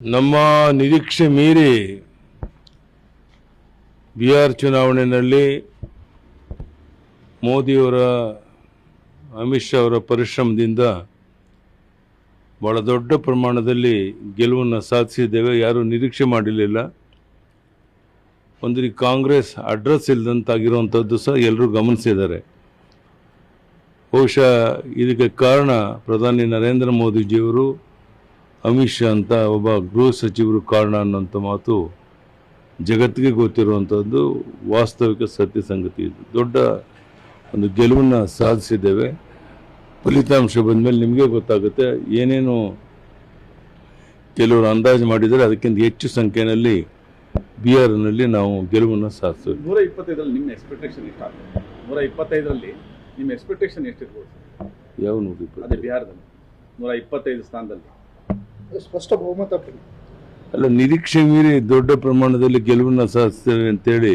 ನಮ್ಮ ನಿರೀಕ್ಷೆ ಮೀರಿ ಬಿಹಾರ್ ಚುನಾವಣೆಯಲ್ಲಿ ಮೋದಿಯವರ, ಅಮಿತ್ ಶಾ ಅವರ ಪರಿಶ್ರಮದಿಂದ ಬಹಳ ದೊಡ್ಡ ಪ್ರಮಾಣದಲ್ಲಿ ಗೆಲುವನ್ನು ಸಾಧಿಸಿದ್ದೇವೆ. ಯಾರೂ ನಿರೀಕ್ಷೆ ಮಾಡಿರಲಿಲ್ಲ. ಒಂದು ಕಾಂಗ್ರೆಸ್ ಅಡ್ರೆಸ್ ಇಲ್ಲದಂತಾಗಿರುವಂಥದ್ದು ಸಹ ಎಲ್ಲರೂ ಗಮನಿಸಿದ್ದಾರೆ. ಬಹುಶಃ ಇದಕ್ಕೆ ಕಾರಣ ಪ್ರಧಾನಿ ನರೇಂದ್ರ ಮೋದಿಜಿಯವರು ಅಮಿತ್ ಶಾ ಅಂತ ಒಬ್ಬ ಗೃಹ ಸಚಿವರು ಕಾರಣ ಅನ್ನೋಂಥ ಮಾತು ಜಗತ್ತಿಗೆ ಗೊತ್ತಿರುವಂಥದ್ದು ವಾಸ್ತವಿಕ ಸತ್ಯ ಸಂಗತಿ ಇದು. ದೊಡ್ಡ ಒಂದು ಗೆಲುವನ್ನು ಸಾಧಿಸಿದ್ದೇವೆ. ಫಲಿತಾಂಶ ಬಂದಮೇಲೆ ನಿಮಗೆ ಗೊತ್ತಾಗುತ್ತೆ ಏನೇನು ಕೆಲವರು ಅಂದಾಜು ಮಾಡಿದರೆ ಅದಕ್ಕಿಂತ ಹೆಚ್ಚು ಸಂಖ್ಯೆಯಲ್ಲಿ ಬಿಹಾರ್ನಲ್ಲಿ ನಾವು ಗೆಲುವನ್ನು ಸಾಧಿಸ್ತೇವೆ ನೂರ ಇಪ್ಪತ್ತೈದರಲ್ಲಿ ನಿಮ್ಮ ಎಕ್ಸ್ಪೆಕ್ಟೇಷನ್ ಎಷ್ಟಾಗುತ್ತೆ? ನೂರ ಇಪ್ಪತ್ತೈದರಲ್ಲಿ ನಿಮ್ಮ ಎಕ್ಸ್ಪೆಕ್ಟೇಷನ್ ಎಷ್ಟಿರ್ಬೋದು? ಯಾವ ನೂರ ಅದೇ ಬಿಹಾರದಲ್ಲಿ. ನೂರ ಇಪ್ಪತ್ತೈದು ಸ್ಥಾನದಲ್ಲಿ. ಸ್ಪಷ್ಟ ಬಹುಮತ ಪಡಿ ಅಲ್ಲ ನಿರೀಕ್ಷೆ ಮೀರಿ ದೊಡ್ಡ ಪ್ರಮಾಣದಲ್ಲಿ ಗೆಲುವನ್ನು ಸಾಧಿಸ್ತೇವೆ ಅಂತೇಳಿ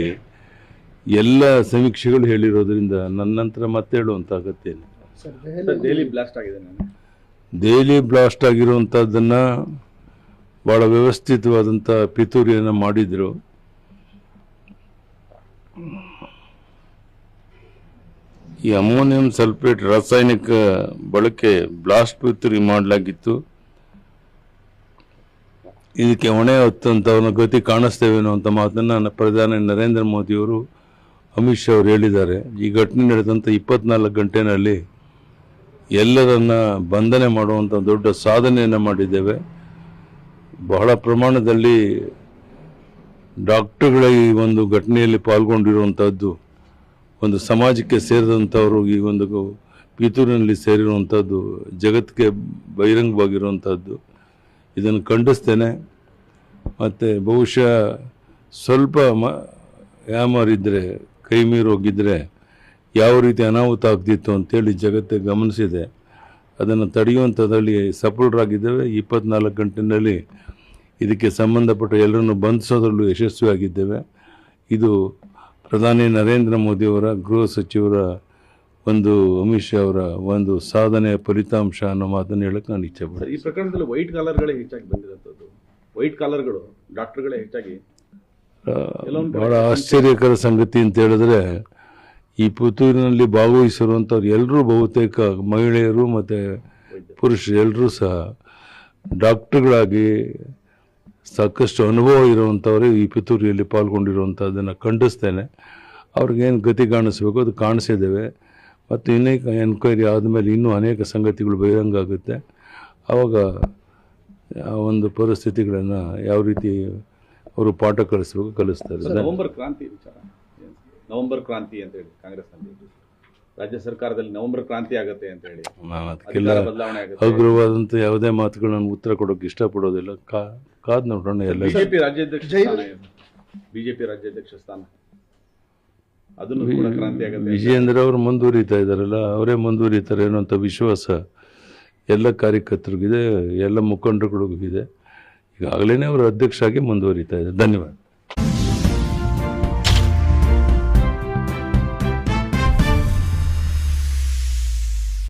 ಎಲ್ಲ ಸಮೀಕ್ಷೆಗಳು ಹೇಳಿರೋದ್ರಿಂದ ನನ್ನ ನಂತರ ಮತ್ತೆ ಹೇಳುವಂಥ ಅಗತ್ಯ ಇಲ್ಲ. ಡೈಲಿ ಬ್ಲಾಸ್ಟ್ ಆಗಿದೆ ನಾನು. ದೆಹಲಿ ಬ್ಲಾಸ್ಟ್ ಆಗಿರುವಂಥದ್ದನ್ನು ಭಾಳ ವ್ಯವಸ್ಥಿತವಾದಂಥ ಪಿತೂರಿಯನ್ನು ಮಾಡಿದರು. ಈ ಅಮೋನಿಯಂ ಸಲ್ಫೇಟ್ ರಾಸಾಯನಿಕ ಬಳಕೆ ಬ್ಲಾಸ್ಟ್ ಪಿತೂರಿ ಮಾಡಲಾಗಿತ್ತು. ಇದಕ್ಕೆ ಹೊಣೆ ಹೊತ್ತಂಥವ್ರನ್ನ ಗತಿ ಕಾಣಿಸ್ತೇವೇನೋ ಅಂತ ಮಾತನ್ನು ಪ್ರಧಾನಿ ನರೇಂದ್ರ ಮೋದಿಯವರು ಅಮಿತ್ ಶಾ ಅವರು ಹೇಳಿದ್ದಾರೆ. ಈ ಘಟನೆ ನಡೆದಂಥ ಇಪ್ಪತ್ನಾಲ್ಕು ಗಂಟೆನಲ್ಲಿ ಎಲ್ಲರನ್ನ ಬಂಧನೆ ಮಾಡುವಂಥ ದೊಡ್ಡ ಸಾಧನೆಯನ್ನು ಮಾಡಿದ್ದೇವೆ. ಬಹಳ ಪ್ರಮಾಣದಲ್ಲಿ ಡಾಕ್ಟರ್ಗಳ ಈ ಒಂದು ಘಟನೆಯಲ್ಲಿ ಪಾಲ್ಗೊಂಡಿರುವಂಥದ್ದು ಒಂದು ಸಮಾಜಕ್ಕೆ ಸೇರಿದಂಥವರು ಈ ಒಂದು ಪಿತೂರಿನಲ್ಲಿ ಸೇರಿರುವಂಥದ್ದು ಜಗತ್ತಿಗೆ ಬಹಿರಂಗವಾಗಿರುವಂಥದ್ದು ಇದನ್ನು ಖಂಡಿಸ್ತೇನೆ. ಮತ್ತು ಬಹುಶಃ ಸ್ವಲ್ಪ ಮ ಇದ್ದರೆ ಕೈ ಮೀರಿ ಹೋಗಿದ್ರೆ ಯಾವ ರೀತಿ ಅನಾಹುತ ಆಗ್ತಿತ್ತು ಅಂತೇಳಿ ಜಗತ್ತೇ ಗಮನಿಸಿದೆ. ಅದನ್ನು ತಡೆಯುವಂಥದ್ರಲ್ಲಿ ಸಫಲರಾಗಿದ್ದೇವೆ. ಇಪ್ಪತ್ನಾಲ್ಕು ಗಂಟೆಯಲ್ಲಿ ಇದಕ್ಕೆ ಸಂಬಂಧಪಟ್ಟ ಎಲ್ಲರನ್ನು ಬಂಧಿಸೋದ್ರಲ್ಲೂ ಯಶಸ್ವಿಯಾಗಿದ್ದೇವೆ. ಇದು ಪ್ರಧಾನಿ ನರೇಂದ್ರ ಮೋದಿಯವರ, ಗೃಹ ಸಚಿವರ ಒಂದು ಅಮಿತ್ ಶಾ ಅವರ ಒಂದು ಸಾಧನೆಯ ಫಲಿತಾಂಶ ಅನ್ನೋ ಮಾತನ್ನು ಹೇಳಕ್ಕೆ ನಾನು ಇಚ್ಛೆ ಪಡ್ತೀನಿ. ಈ ಪ್ರಕರಣದಲ್ಲಿ ವೈಟ್ ಕಾಲರ್ಗಳೇ ಹೆಚ್ಚಾಗಿ ಬಂದಿರೋಂಥದ್ದು. ವೈಟ್ ಕಾಲರ್ಗಳು ಡಾಕ್ಟರ್ಗಳೇ ಹೆಚ್ಚಾಗಿ. ಬಹಳ ಆಶ್ಚರ್ಯಕರ ಸಂಗತಿ ಅಂತ ಹೇಳಿದ್ರೆ ಈ ಪುತ್ತೂರಿನಲ್ಲಿ ಭಾಗವಹಿಸಿರುವಂಥವ್ರು ಎಲ್ಲರೂ ಬಹುತೇಕ ಮಹಿಳೆಯರು ಮತ್ತು ಪುರುಷರು ಎಲ್ಲರೂ ಸಹ ಡಾಕ್ಟರ್ಗಳಾಗಿ ಸಾಕಷ್ಟು ಅನುಭವ ಇರುವಂಥವರೇ ಈ ಪಿತೂರಿಯಲ್ಲಿ ಪಾಲ್ಗೊಂಡಿರುವಂಥದ್ದನ್ನು ಖಂಡಿಸ್ತೇನೆ. ಅವ್ರಿಗೇನು ಗತಿ ಕಾಣಿಸ್ಬೇಕು ಅದು ಕಾಣಿಸಿದ್ದೇವೆ. ಮತ್ತು ಇನ್ನೇಕ ಎನ್ಕ್ವೈರಿ ಆದಮೇಲೆ ಇನ್ನೂ ಅನೇಕ ಸಂಗತಿಗಳು ಬಹಿರಂಗ ಆಗುತ್ತೆ. ಆವಾಗ ಆ ಒಂದು ಪರಿಸ್ಥಿತಿಗಳನ್ನು ಯಾವ ರೀತಿ ಅವರು ಪಾಠ ಕಲಿಸಬೇಕು ಕಲಿಸ್ತಾರೆ. ನವಂಬರ್ ಕ್ರಾಂತಿ ವಿಚಾರ? ನವೆಂಬರ್ ಕ್ರಾಂತಿ ಅಂತ ಹೇಳಿ ಕಾಂಗ್ರೆಸ್ನಲ್ಲಿ. ರಾಜ್ಯ ಸರ್ಕಾರದಲ್ಲಿ ನವೆಂಬರ್ ಕ್ರಾಂತಿ ಆಗುತ್ತೆ ಅಂತ ಹೇಳಿ. ನಾನು ಅದಕ್ಕೆಲ್ಲ ಬದಲಾವಣೆ ಆಗುತ್ತೆ. ಹಗುರವಾದಂಥ ಯಾವುದೇ ಮಾತುಗಳನ್ನು ಉತ್ತರ ಕೊಡೋಕೆ ಇಷ್ಟಪಡೋದಿಲ್ಲ. ಕಾ ಕಾದ್ ನೋಡೋಣ ಎಲ್ಲ ಬಿಜೆಪಿ ರಾಜ್ಯಾಧ್ಯಕ್ಷ ಜೈ- ಜೆ ಪಿ ಬಿಜೆಪಿ ರಾಜ್ಯಾಧ್ಯಕ್ಷ ಸ್ಥಾನ. ಅದನ್ನು ಕೂಡ ಕ್ರಾಂತಿ ಆಗುತ್ತೆ ವಿಜಯೇಂದ್ರ ಅವರು ಮುಂದುವರಿತಾ ಇದ್ದಾರಲ್ಲ, ಅವರೇ ಮುಂದುವರಿತಾರೆ ಅನ್ನೋಂಥ ವಿಶ್ವಾಸ ಎಲ್ಲ ಕಾರ್ಯಕರ್ತರಿಗಿದೆ, ಎಲ್ಲ ಮುಖಂಡರುಗಳಿಗಿದೆ. ಈಗಾಗಲೇ ಅವರು ಅಧ್ಯಕ್ಷ ಆಗಿ ಮುಂದುವರಿತಾ ಇದ್ದಾರೆ. ಧನ್ಯವಾದ.